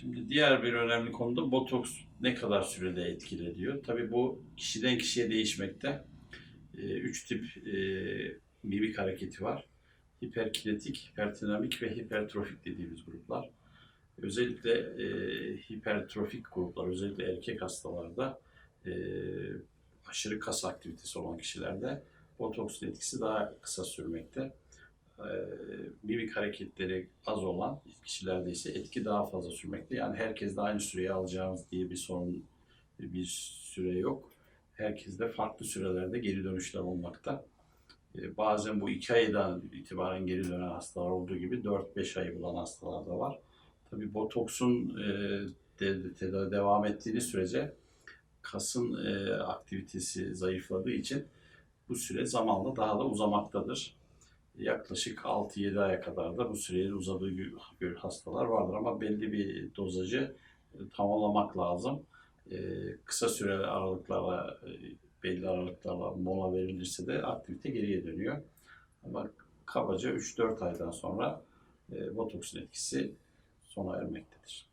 Şimdi diğer bir önemli konu da botoks ne kadar sürede etkili ediyor? Tabii bu kişiden kişiye değişmekte. Ee, üç tip e, mimik hareketi var. Hiperkinetik, hipertinamik ve hipertrofik dediğimiz gruplar. Özellikle e, hipertrofik gruplar, özellikle erkek hastalarda e, aşırı kas aktivitesi olan kişilerde botoksun etkisi daha kısa sürmekte. E, mimik hareketleri az olan kişilerde ise etki daha fazla sürmekte. Yani herkes de aynı süreyi alacağımız diye bir sorun, bir süre yok. Herkes de farklı sürelerde geri dönüşler olmakta. E, Bazen bu iki aydan itibaren geri dönen hastalar olduğu gibi 4-5 ay bulan hastalar da var. Tabii botoksun e, devam ettiği sürece kasın e, aktivitesi zayıfladığı için bu süre zamanla daha da uzamaktadır. Yaklaşık 6-7 aya kadar da bu sürenin uzadığı hastalar vardır ama belli bir dozajı e, tamamlamak lazım. E, kısa süreli aralıklarla, e, belli aralıklarla mola verilirse de aktivite geriye dönüyor. Ama kabaca 3-4 aydan sonra botoksun etkisi sona ermektedir.